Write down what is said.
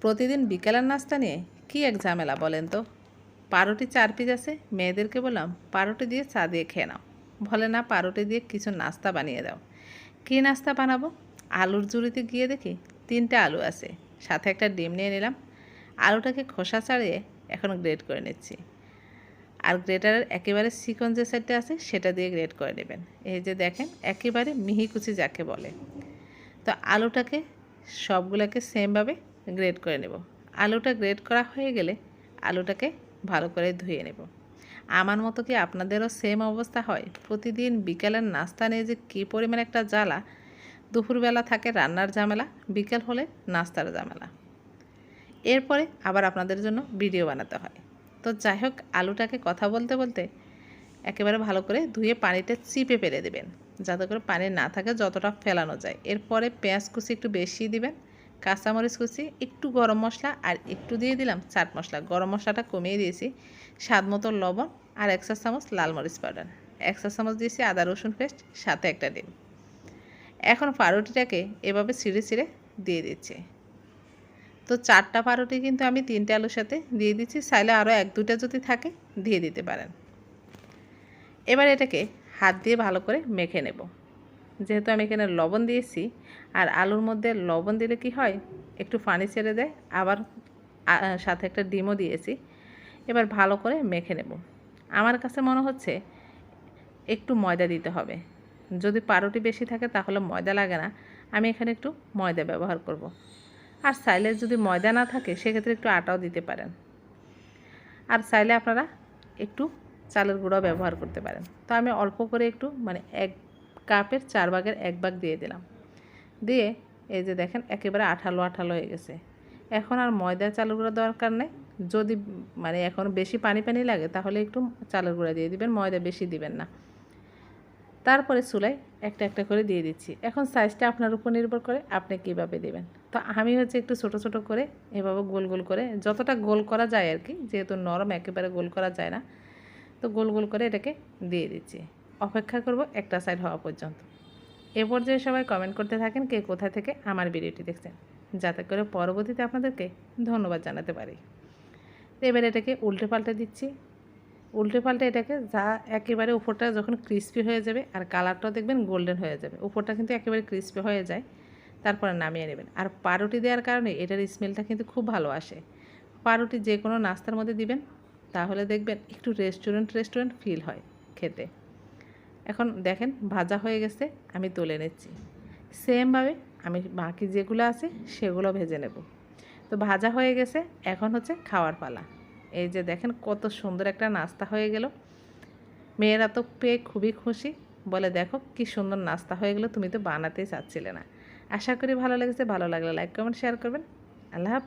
প্রতিদিন বিকেলের নাস্তা নিয়ে কী এক ঝামেলা বলেন তো? পারোটি চার পিস আছে, মেয়েদেরকে বললাম, পারোটি দিয়ে চা দিয়ে খেয়ে নাও। বলে, না, পারোটি দিয়ে কিছু নাস্তা বানিয়ে দাও। কী নাস্তা বানাবো? আলুর জুড়িতে গিয়ে দেখি তিনটে আলু আছে। সাথে একটা ডিম নিয়ে নিলাম। আলুটাকে খোসা ছাড়িয়ে এখন গ্রেড করে নিচ্ছি। আর গ্রেটারের একেবারে চিকন যে সাইডটা আছে, সেটা দিয়ে গ্রেড করে নেবেন। এই যে দেখেন, একেবারে মিহি কুচি যাকে বলে। তো আলুটাকে সবগুলোকে সেমভাবে গ্রেড করে নেব। আলুটা গ্রেড করা হয়ে গেলে আলুটাকে ভালো করে ধুয়ে নেব। আমার মতো কি আপনাদেরও সেম অবস্থা হয়? প্রতিদিন বিকেলের নাস্তা নিয়ে যে কী পরিমাণ একটা জ্বালা। দুপুরবেলা থাকে রান্নার ঝামেলা, বিকেল হলে নাস্তার ঝামেলা। এরপরে আবার আপনাদের জন্য ভিডিও বানাতে হয়। তো যাই হোক, আলুটাকে কথা বলতে বলতে একেবারে ভালো করে ধুয়ে পানিতে চিপে ফেলে দেবেন। যাতে করে পানি না থাকে, যতটা ফেলানো যায়। এরপরে পেঁয়াজ কুচি একটু বেশি দিবেন। কাঁচামরিচ কুচি, একটু গরম মশলা আর একটু দিয়ে দিলাম চাট মশলা। গরম মশলাটা কমিয়ে দিয়েছি, স্বাদ মতো লবণ আর একশো চামচ লাল মরিচ পাউডার। একশো চামচ দিয়েছি আদা রসুন পেস্ট, সাথে একটা ডিম। এখন পাউরুটিটাকে এভাবে ছিঁড়ে ছিঁড়ে দিয়ে দিচ্ছি। তো চারটা পাউরুটি কিন্তু আমি তিনটে আলুর সাথে দিয়ে দিচ্ছি, চাইলে আরও এক দুটা যদি থাকে, দিয়ে দিতে পারেন। এবার এটাকে হাত দিয়ে ভালো করে মেখে নেব। যেহেতু আমি এখানে লবণ দিয়েছি, আর আলুর মধ্যে লবণ দিলে কি হয়? একটু পানি ছেড়ে দেয়, আবার সাথে একটা ডিমও দিয়েছি। এবার ভালো করে মেখে নেব। আমার কাছে মনে হচ্ছে একটু ময়দা দিতে হবে। যদি পাউরুটি বেশি থাকে তাহলে ময়দা লাগে না। আমি এখানে একটু ময়দা ব্যবহার করব। আর চাইলে যদি ময়দা না থাকে সেক্ষেত্রে একটু আটাও দিতে পারেন। আর চাইলে আপনারা একটু চালের গুঁড়ো ব্যবহার করতে পারেন। তো আমি অল্প করে একটু মানে এক কাপের চার ভাগের এক ভাগ দিয়ে দিলাম। দিয়ে এই যে দেখেন, একেবারে আঠালো আঠালো হয়ে গেছে। এখন আর ময়দা, চালের গুঁড়ো দরকার নেই। যদি মানে এখন বেশি পানি পানি লাগে, তাহলে একটু চালের গুঁড়া দিয়ে দিবেন, ময়দা বেশি দিবেন না। তারপরে চুলায় একটা একটা করে দিয়ে দিচ্ছি। এখন সাইজটা আপনার উপর নির্ভর করে আপনি কীভাবে দেবেন। তো আমি হচ্ছে একটু ছোট ছোট করে এভাবে গোল গোল করে, যতটা গোল করা যায় আর কি, যেহেতু নরম, একেবারে গোল করা যায় না, তো গোল গোল করে এটাকে দিয়ে দিচ্ছি। অপেক্ষা করব একটা সাইড হওয়া পর্যন্ত। এ পর্যায়ে সবাই কমেন্ট করতে থাকেন কে কোথা থেকে আমার ভিডিওটি দেখছেন। যাতে করে পরবর্তীতে আপনাদেরকে ধন্যবাদ জানাতে পারি। এবার এটাকে উল্টে পাল্টে দিচ্ছি। উল্টে পাল্টে এটাকে যা একেবারে উপরটা যখন ক্রিস্পি হয়ে যাবে আর কালারটাও দেখবেন গোল্ডেন হয়ে যাবে। উপরটা কিন্তু একেবারে ক্রিস্পি হয়ে যায়। তারপরে নামিয়ে নেবেন। আর পাউরুটি দেওয়ার কারণে এটার স্মেলটা কিন্তু খুব ভালো আসে। পাউরুটি যে কোনো নাস্তার মধ্যে দিবেন, তাহলে দেখবেন একটু রেস্টুরেন্ট রেস্টুরেন্ট ফিল হয় খেতে। এখন দেখেন ভাজা হয়ে গেছে, আমি তুলে নিচ্ছি। সেমভাবে আমি বাকি যেগুলো আছে সেগুলো ভেজে নেব। তো ভাজা হয়ে গেছে, এখন হচ্ছে খাওয়ার পালা। এই যে দেখেন কত সুন্দর একটা নাস্তা হয়ে গেল। মেয়েরা তো পেয়ে খুবই খুশি, বলে দেখো কি সুন্দর নাস্তা হয়ে গেলো, তুমি তো বানাতেই চাচ্ছিলে না। আশা করি ভালো লেগেছে, ভালো লাগলে লাইক কমেন্ট শেয়ার করবেন। আল্লাহ হাফিজ।